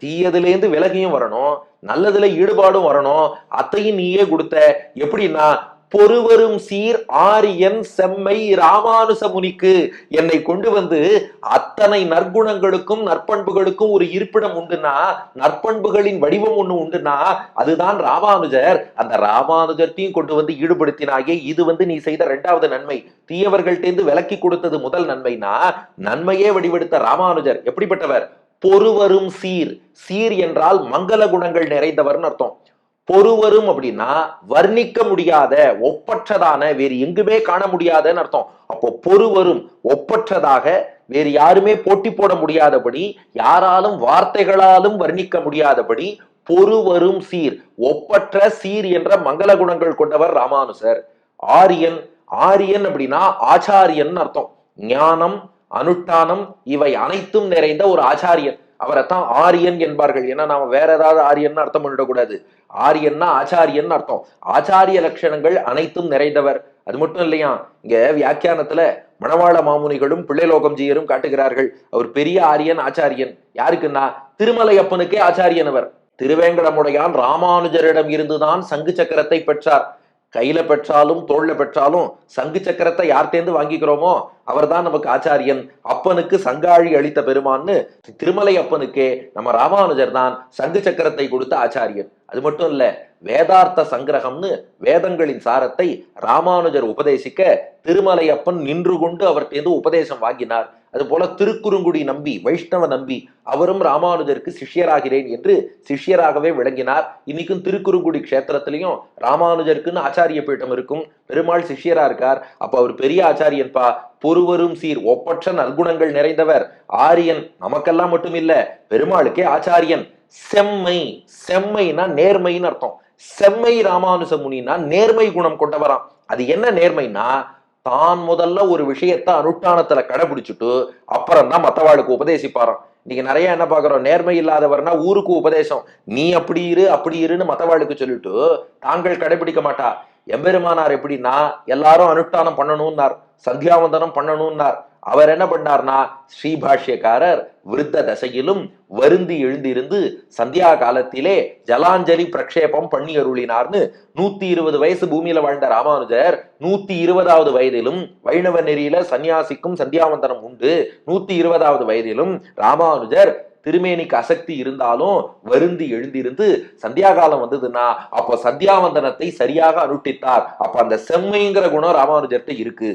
தீயதுலேருந்து விலகியும் வரணும் நல்லதுல ஈடுபாடும் வரணும். அத்தையும் நீயே கொடுத்த எப்படின்னா பொறுவரும் சீர் ஆரியன் செம்மை ராமானுச முனிக்கு என்னை கொண்டு வந்து அத்தனை நற்குணங்களுக்கும் நற்பண்புகளுக்கும் ஒரு இருப்பிடம் உண்டுனா நற்பண்புகளின் வடிவம் ஒண்ணு உண்டுனா அதுதான் ராமானுஜர். அந்த ராமானுஜத்தையும் கொண்டு வந்து ஈடுபடுத்தினாயே இது வந்து நீ செய்த இரண்டாவது நன்மை. தீயவர்கள்டேந்து விலக்கி கொடுத்தது முதல் நன்மைனா நன்மையே வடிவெடுத்த ராமானுஜர். எப்படிப்பட்டவர்? பொறுவரும் சீர். சீர் என்றால் மங்கள குணங்கள் நிறைந்தவர்னு அர்த்தம். பொறுவரும் அப்படின்னா வர்ணிக்க முடியாத ஒப்பற்றதான வேறு எங்குமே காண முடியாதன்னு அர்த்தம். அப்போ பொறுவரும் ஒப்பற்றதாக வேறு யாருமே போட்டி போட முடியாதபடி யாராலும் வார்த்தைகளாலும் வர்ணிக்க முடியாதபடி பொறுவரும் சீர். ஒப்பற்ற சீர் என்ற மங்கள குணங்கள் கொண்டவர் ராமானுசர். ஆரியன் ஆரியன் அப்படின்னா ஆச்சாரியன் அர்த்தம். ஞானம் அனுஷ்டானம் இவை அனைத்தும் நிறைந்த ஒரு ஆச்சாரியன். அவரைத்தான் ஆரியன் என்பார்கள். ஏன்னா நாம வேற ஏதாவது ஆரியன் அர்த்தம் பண்ணிடக்கூடாது. ஆரியன்னா ஆச்சாரியன் அர்த்தம். ஆச்சாரிய லட்சணங்கள் அனைத்தும் நிறைந்தவர். அது மட்டும் இல்லையா? இங்க வியாக்கியானத்துல மணவாள மாமுனிகளும் பிள்ளைலோகம்ஜியரும் காட்டுகிறார்கள். அவர் பெரிய ஆரியன் ஆச்சாரியன். யாருக்குன்னா? திருமலையப்பனுக்கே ஆச்சாரியன் அவர். திருவேங்கடமுடையான் ராமானுஜரிடம் இருந்துதான் சங்கு சக்கரத்தை பெற்றார். கையில பெற்றாலும் தோல்ல பெற்றாலும் சங்கு சக்கரத்தை யார்கிட்டேந்து வாங்கிக்கிறோமோ அவர்தான் நமக்கு ஆச்சாரியன். அப்பனுக்கு சங்காழி அளித்த பெருமான்னு திருமலை அப்பனுக்கே நம்ம ராமானுஜர் தான் சங்கு சக்கரத்தை கொடுத்த ஆச்சாரியன். அது மட்டும் இல்ல வேதார்த்த சங்கிரகம்னு வேதங்களின் சாரத்தை ராமானுஜர் உபதேசிக்க திருமலையப்பன் நின்று கொண்டு அவர்கிட்ட உபதேசம் வாங்கினார். அதுபோல திருக்குறுங்குடி நம்பி வைஷ்ணவ நம்பி அவரும் ராமானுஜருக்கு சிஷ்யராகிறேன் என்று சிஷ்யராகவே விளங்கினார். இன்னைக்கும் திருக்குறுங்குடி கஷேத்திரத்திலையும் ராமானுஜருக்குன்னு ஆச்சாரிய பீட்டம் இருக்கும். பெருமாள் சிஷ்யரா இருக்கார். அப்ப அவர் பெரிய ஆச்சாரியன்பா பொறுவரும் சீர் ஒப்பற்ற நற்குணங்கள் நிறைந்தவர். ஆரியன் நமக்கெல்லாம் மட்டும் இல்ல பெருமாளுக்கே ஆச்சாரியன். செம்மை செம்மைனா நேர்மைன்னு அர்த்தம். செம்மை ராமானுச முனினா நேர்மை குணம் கொண்டவராம். அது என்ன நேர்மைன்னா தான் முதல்ல ஒரு விஷயத்த அனுஷ்டானத்துல கடைபிடிச்சிட்டு அப்புறம் தான் மத்தவாளுக்கு உபதேசிப்பாராம். இன்னைக்கு நிறைய என்ன பாக்குறோம் நேர்மை இல்லாதவர்னா ஊருக்கு உபதேசம். நீ அப்படி இரு அப்படி இருன்னு மத்தவாளுக்கு சொல்லிட்டு தாங்கள் கடைபிடிக்க மாட்டா. எம்பெருமானார் எப்படின்னா எல்லாரும் அனுஷ்டானம் பண்ணணும்னார். சந்தியாவந்தனம் பண்ணணும்னார். அவர் என்ன பண்ணார்னா ஸ்ரீபாஷ்யக்காரர் விருத்த தசையிலும் வருந்தி எழுந்திருந்து சந்தியா காலத்திலே ஜலாஞ்சலி பிரக்ஷேபம் பண்ணி அருளினார்னு நூத்தி இருபது வயசு பூமியில வாழ்ந்த ராமானுஜர் நூத்தி இருபதாவது வயதிலும் வைணவ நெறியில சன்னியாசிக்கும் சந்தியாவந்தனம் உண்டு. நூத்தி இருபதாவது வயதிலும் ராமானுஜர் திருமேனிக்கு அசக்தி இருந்தாலும் வருந்தி எழுந்திருந்து சந்தியாகாலம் வந்ததுன்னா அப்போ சந்தியாவந்தனத்தை சரியாக அனுட்டித்தார் அப்ப அந்த செம்மைங்கிற குணம் ராமானுஜர்கிட்ட இருக்கு.